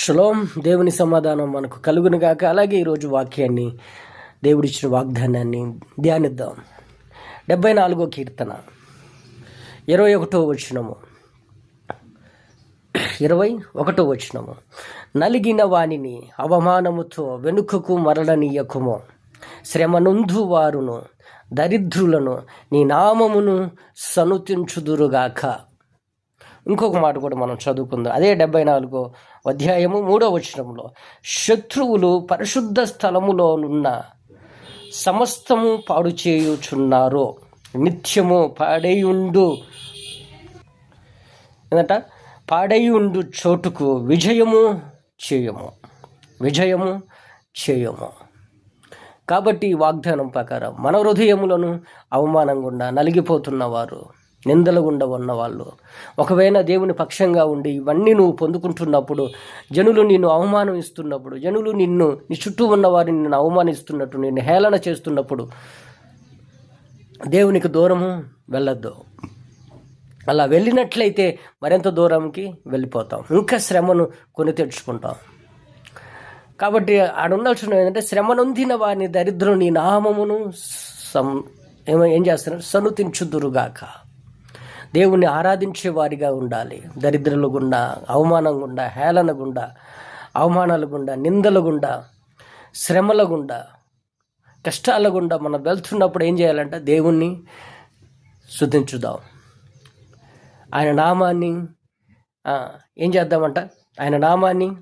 Shalom దేవుని సమాధానం మనకు కలుగును గాక. అలాగే ఈరోజు వాక్యాన్ని దేవుడిచ్చిన వాగ్దానాన్ని ధ్యానిద్దాం. డెబ్బై నాలుగో కీర్తన. ఇరవై ఒకటో వచనము. ఇరవై ఒకటో వచనము. నలిగిన వానిని అవమానముతో వెనుకకు మరలనీయకుము. శ్రమనుందు వారును దరిద్రులను నీ నామమును సనుతించుదురుగాక. ఇంకొక మాట కూడా మనం చదువుకుందాం. అదే డెబ్బై నాలుగో అధ్యాయము మూడో వచనంలో శత్రువులు పరిశుద్ధ స్థలములోనున్న సమస్తము పాడు చేయుచున్నారు. నిత్యము పాడేయుండు. ఏంటంట పాడేయుండు చోటుకు విజయము చేయము. విజయము చేయము. కాబట్టి వాగ్దానం ప్రకారం మన హృదయములను అవమానం గుండా నిందల గుండా ఉన్నవాళ్ళు. ఒకవేళ దేవుని పక్షంగా ఉండి ఇవన్నీ నువ్వు పొందుకుంటున్నప్పుడు జనులు నిన్ను అవమానం ఇస్తున్నప్పుడు జనులు నిన్ను నీ చుట్టూ ఉన్నవారిని నిన్ను అవమానిస్తున్నట్టు నిన్ను హేళన చేస్తున్నప్పుడు దేవునికి దూరము వెళ్ళొద్దు. అలా వెళ్ళినట్లయితే మరింత దూరంకి వెళ్ళిపోతాం. ఇంకా శ్రమను కొని తెచ్చుకుంటాం. కాబట్టి ఆడ ఉండాల్సిన ఏంటంటే శ్రమనొందిన వారిని దరిద్రం నీ నామమును సం ఏమో ఏం చేస్తున్నారు? సనుతించుదురుగాక. దేవుణ్ణి ఆరాధించే వారిగా ఉండాలి. దరిద్రుల గుండా అవమానం గుండా హేళన గుండా అవమానాల గుండా నిందల గుండా శ్రమల గుండా కష్టాల గుండా మనం వెళ్తున్నప్పుడు ఏం చేయాలంటే? దేవుణ్ణి శుద్ధించుదాం. ఆయన నామాన్ని ఏం చేద్దామంట? ఆయన నామాన్ని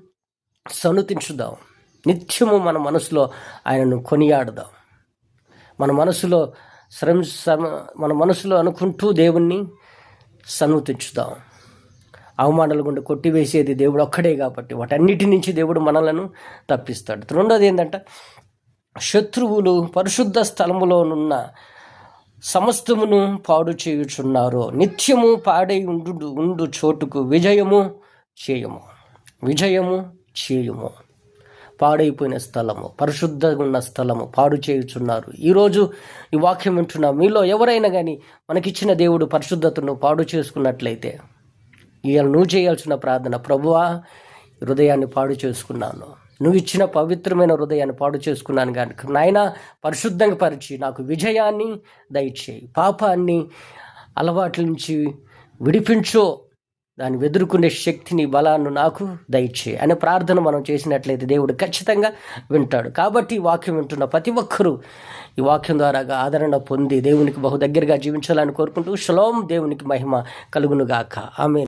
సనుతించుదాం. నిత్యము మన మనసులో ఆయనను కొనియాడుదాం. మన మనసులో శ్రమ శ్రమ మన మనసులో అనుకుంటూ దేవుణ్ణి సన్నుతించుదాం అవమానాలు గుండా కొట్టివేసేది దేవుడు ఒక్కడే కాబట్టి వాటన్నిటి నుంచి దేవుడు మనలను తప్పిస్తాడు. రెండోది ఏంటంటే శత్రువులు పరిశుద్ధ స్థలములోనున్న సమస్తమును పాడు చేయుచున్నారు. నిత్యము పాడై ఉండు ఉండు చోటుకు విజయము చేయము. విజయము చేయము. పాడైపోయిన స్థలము పరిశుద్ధంగా ఉన్న స్థలము పాడు చేయుచున్నారు. ఈరోజు ఈ వాక్యం వింటున్న. మీలో ఎవరైనా కానీ మనకిచ్చిన దేవుడు పరిశుద్ధతను పాడు చేసుకున్నట్లయితే ఇవాళ నువ్వు చేయాల్సిన ప్రార్థన ప్రభువా హృదయాన్ని పాడు చేసుకున్నాను. నువ్వు ఇచ్చిన పవిత్రమైన హృదయాన్ని పాడు చేసుకున్నాను కనుక నాయన పరిశుద్ధంగా పరిచి నాకు విజయాన్ని దయచేయి. పాపాన్ని అలవాట్ల నుంచి విడిపించో దాన్ని ఎదుర్కొనే శక్తిని బలాన్ని నాకు దయచే అనే ప్రార్థన మనం చేసినట్లయితే దేవుడు ఖచ్చితంగా వింటాడు. కాబట్టి ఈ వాక్యం వింటున్న ప్రతి ఒక్కరూ ఈ వాక్యం ద్వారా ఆదరణ పొంది దేవునికి బహు దగ్గరగా జీవించాలని కోరుకుంటూ శ్లోం దేవునికి మహిమ కలుగునుగాక. ఆమె